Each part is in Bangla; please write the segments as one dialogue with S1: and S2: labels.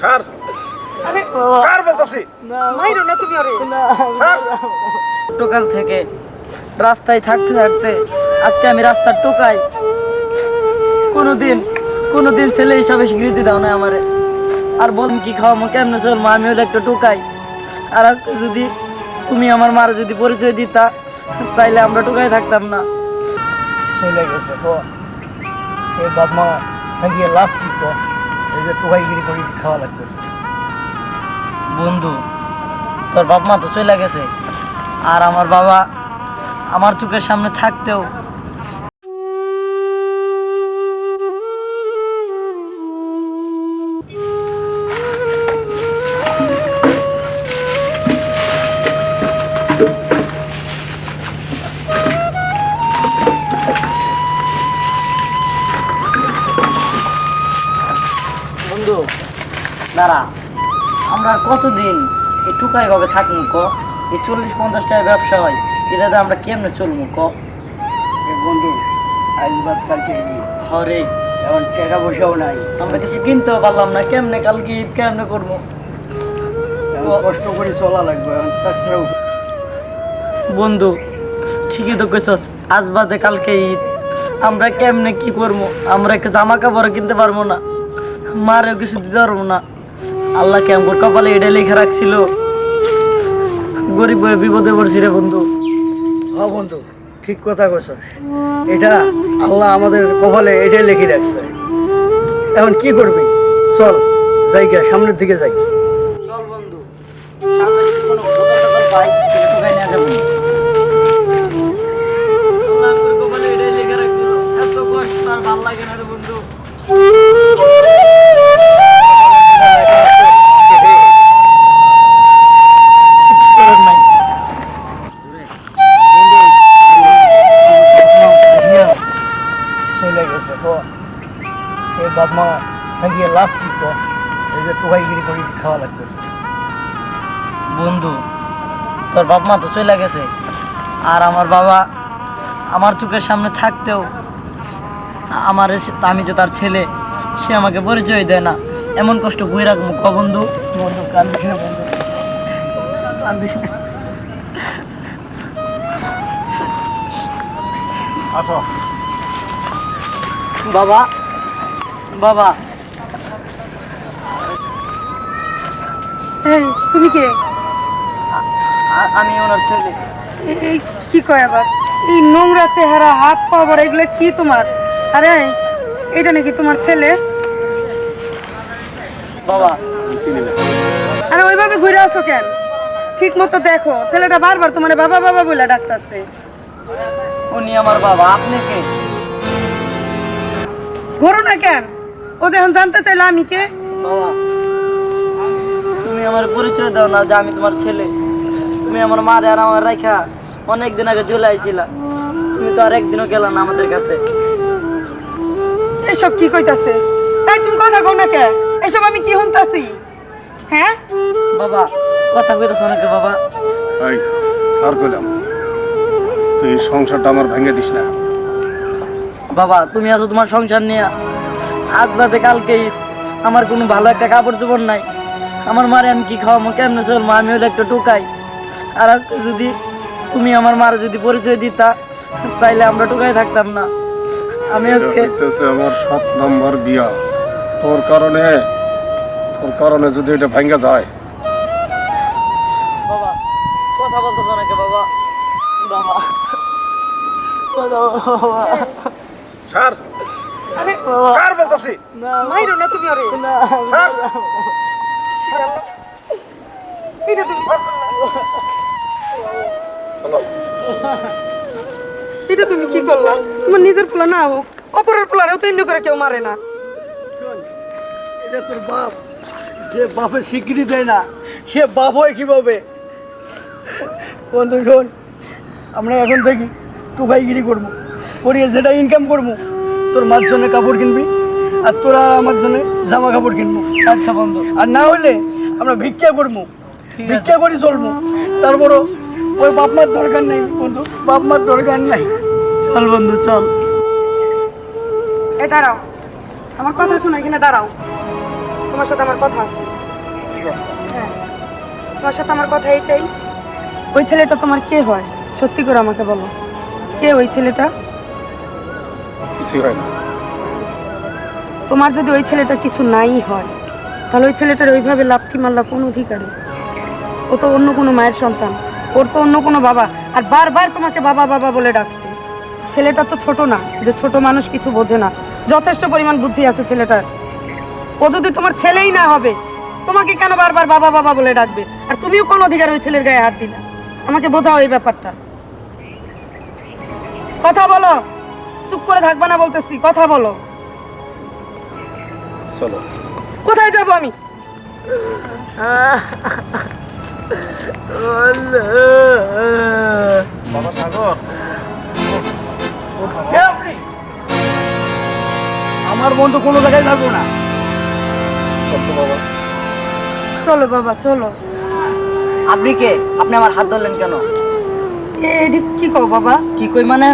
S1: ছাড়।
S2: আরে
S1: ছাড় বলতেছি।
S2: মাইরো না তুমি ওরে।
S1: ছাড়।
S3: টোকাল থেকে রাস্তায় থাকতে থাকতে আজকে আমি রাস্তার টোকাই কোনোদিন কোনোদিন ছেলে হিসাবে স্বীকৃতি দাও না আমারে। আর বলুন কি খাওয়ামো কেমন চলবো আমি হলে একটা টোকাই। আর আজকে যদি তুমি আমার মার যদি পরিচয় দিতা তাইলে আমরা টোকাই থাকতাম না।
S4: চলে গেছে তো এই বাপ মা থাকিয়ে লাভ কি কো? এই যে করে খাওয়া লাগতেছে।
S3: বন্ধু, তোর বাপ মা তো চলে গেছে। আর আমার বাবা আমার চোখের সামনে থাকতেও দাঁড়া। আমরা আর কতদিন এই টুকাই ভাবে থাকব ক? এই চল্লিশ পঞ্চাশ টাকা ব্যবসা হয় এটাতে আমরা কেমনে চলবো ক?
S4: বন্ধু আজ বাদ কালকে
S3: হরে।
S4: এখন টাকা পয়সাও নাই।
S3: আমরা কিছু কিনতেও পারলাম না কেমনে কালকে ঈদ কেমনে করব
S4: কষ্ট করে চলা লাগবে তাছাড়াও
S3: বন্ধু ঠিকই তো কইছস আজ বাদে কালকে ঈদ। আমরা কেমনে কি করব আমরা একটা জামা কাপড় কিনতে পারব না মারেও কিছু দিতে পারব না। আল্লাহ কেমন কপালে এটা লিখে রাখছিল। গরিব হয়ে বিপদে পড়ছি রে বন্ধু।
S4: হ্যাঁ বন্ধু, ঠিক কথা কইছস। এটা আল্লাহ আমাদের কপালে এটাই লিখে রাখছে। এখন কি করবি? চল, যাই সামনের দিকে যাই। খাওয়া লাগতেছে।
S3: বন্ধু তোর বাপ মা তো চলে গেছে। আর আমার বাবা আমার চোখের সামনে থাকতেও আমার আমি যে তার ছেলে সে আমাকে পরিচয় দেয় না। এমন কষ্ট বই রাখব ক বন্ধু?
S4: বন্ধু কান্দিস না বন্ধু। কান্দিস না। আসো।
S3: বাবা বাবা।
S2: তুমি কে?
S3: আমি ওনার ছেলে।
S2: এই- কি কয় আবার? এই নোংরা চেহারা হাত পা বড় এগুলো কি তোমার? আরে এটা নাকি তোমার ছেলে?
S3: বাবা।
S2: আরে ওইভাবে ঘুরে আসো কেন? ঠিক মতো দেখো ছেলেটা বারবার তোমার বাবা বাবা বলে ডাকতেছে।
S3: উনি আমার বাবা আপনি কে?
S2: ঘোরো না কেন? ও যখন জানতে চাইলো আমি কে?
S3: বাবা। তুমি আমার পরিচয় দাও না যে আমি তোমার ছেলে। তুমি আমার মারে আর আমার রাইখা অনেক দিন আগে চলে আইছিলা। তুমি তো আর একদিনও গেলা না আমাদের কাছে।
S2: এসব কি কইতাছে? এই তুমি কথা কও না কে? এসব আমি কি শুনতাছি? হ্যাঁ?
S3: বাবা কথা কইতেছ নাকি বাবা?
S1: এই সার কইলাম তুই সংসারটা আমার ভেঙে দিস না।
S3: বাবা তুমি আছো তোমার সংসার নিয়ে। আজ বাদে কালকে ঈদ। আমার কোনো ভালো একটা কাপড় চোপড় নাই। আমার মারে আমি কি খাওয়াবো? কেমনে চলবো? আমি হলে একটা টুকাই। আর আজকে যদি তুমি আমার মার যদি পরিচয় দিতা তাইলে আমরা টুকাই থাকতাম না। আমি আজকে
S1: আমার সাত নম্বর বিয়া। তোর কারণে তোর কারণে যদি এটা ভেঙে যায়।
S3: বাবা কথা বলতেছ নাকি বাবা? বাবা বাবা।
S1: ছাড়।
S2: আরে
S1: ছাড় বলতেছি।
S2: মাইরো না তুমি ওরে
S1: ছাড়।
S2: এটা তুমি কি করলা? তোমার নিজের পোলা না হোক, অপরের পোলারেও তো এমনি করে কেউ মারে না।
S4: এটা তোর বাপ। যে বাপের স্বীকৃতি দেয় না, সে বাপ হয় কীভাবে? বন্ধু শোন, আমরা এখন থেকে টুকাইগিরি করব করিয়ে যেটা ইনকাম করব, তোর মার জন্য কাপড় কিনবি। আর তোরা আমার জন্য জামা কাপড় কিনবো।
S3: আচ্ছা বন্ধু।
S4: আর না হলে আমরা ভিক্ষা করব। ভিক্ষা করে চলবো। তারপরও ওই বাপ মার দরকার নেই বন্ধু। বাপ মার দরকার নাই।
S3: চল বন্ধু চল।
S2: এই দাঁড়াও। আমার কথা শোনা এখানে দাঁড়াও। তোমার সাথে আমার কথা আছে। হ্যাঁ। তোমার সাথে আমার কথা এটাই। ওই ছেলেটা তোমার কে হয়? সত্যি করে আমাকে বলো। কে ওই ছেলেটা?
S1: কিছুই হয় না।
S2: তোমার যদি ওই ছেলেটা কিছু নাই হয়, তাহলে ওই ছেলেটার ওইভাবে লাথি মারলা কোন অধিকারে? ও তো অন্য কোনো মায়ের সন্তান। ওর তো অন্য কোনো বাবা। আর বারবার তোমাকে বাবা বাবা বলে ডাকছে। ছেলেটা তো ছোট না, যে ছোট মানুষ কিছু বোঝে না। যথেষ্ট পরিমাণ বুদ্ধি আছে ছেলেটার। ও যদি তোমার ছেলেই না হবে, তোমাকে কেন বারবার বাবা বাবা বলে ডাকবে? আর তুমিও কোন অধিকার ওই ছেলের গায়ে হাত দিলে? আমাকে বোঝাও এই ব্যাপারটা। কথা বলো। চুপ করে থাকবা না বলতেছি, কথা বলো।
S1: চলো।
S2: কোথায় যাব আমি?
S1: বাবা সাগর।
S4: আপনি আমার বন্ধু কোনো জায়গায় লাগবো না।
S1: বাবা।
S2: চলো বাবা চলো।
S3: আপনি কে? আপনি আমার হাত ধরলেন কেন?
S2: এডি কি কও বাবা?
S3: কি কই মানে?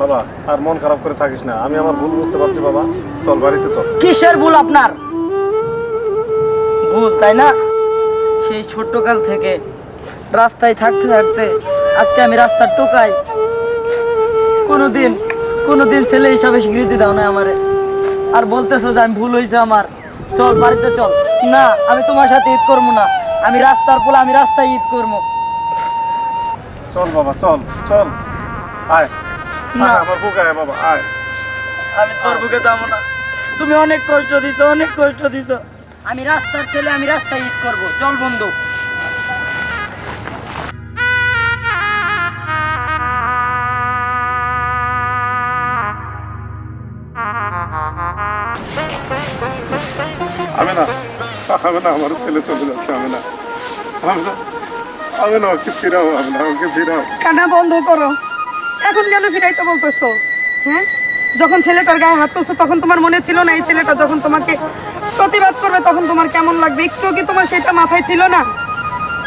S1: বাবা আর মন খারাপ করে থাকিস না। আমি আমার ভুল বুঝতে পারছি বাবা। চল বাড়িতে চল।
S3: কিসের ভুল আপনার? ভুল তাই না? সেই ছোট্টকাল থেকে রাস্তায় থাকতে থাকতে আজকে আমি রাস্তার টোকাই কোনোদিন কোনোদিন ছেলে হিসাবে স্বীকৃতি দাও না আমারে। আর বলতেছো যে আমি ভুল হয়েছে আমার। চল বাড়িতে চল। না আমি তোমার সাথে ঈদ করব না। আমি রাস্তার পোলা আমি রাস্তায় ঈদ করব।
S1: চল বাবা চল চল। আয় আয়, আমার বুক বাবা আয়।
S3: আমি তোর বুকে যাব না। তুমি অনেক কষ্ট দিছো অনেক কষ্ট দিছো। আমি রাস্তার ছেলে আমি রাস্তায় ঈদ করব। চল বন্ধু।
S1: আমি না আমি না আমার ছেলে চলে যাচ্ছে আমি না। আমি না আমি না ওকে ফিরাও আমি না ওকে ফিরাও।
S2: কান্না বন্ধ করো। এখন কেন ফিরাইতে বলতেছো? হ্যাঁ? যখন ছেলেটার গায়ে হাত তুলছো, তখন তোমার মনে ছিল না এই ছেলেটা যখন তোমাকে প্রতিবাদ করবে, তখন তোমার কেমন লাগবে? একটু কি তোমার সেটা মাথায় ছিল না?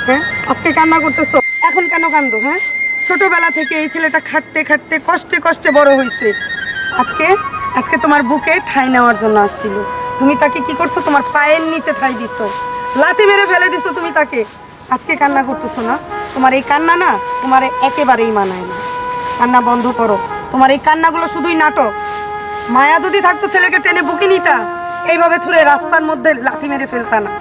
S2: হ্যাঁ? আজকে কান্না করতেছো? এখন কেন কান্দো হ্যাঁ? ছোটবেলা থেকে এই ছেলেটা খাটতে খাটতে কষ্টে কষ্টে বড় হয়েছে আজকে? আজকে তোমার বুকে ঠাই নেওয়ার জন্য আসছিল। তুমি তাকে কি করছ? তোমার পায়ের নিচে ঠাই দিছো। লাথি মেরে ফেলে দিছো তুমি তাকে। আজকে কান্না করতেছো না? তোমার এই কান্না না তোমার একেবারেই মানায় না। কান্না বন্ধ করো। তোমার এই কান্নাগুলো শুধুই নাটক। মায়া যদি থাকতো ছেলেকে টেনে বুকি নিতা, এইভাবে ছুড়ে রাস্তার মধ্যে লাথি মেরে ফেলতা না।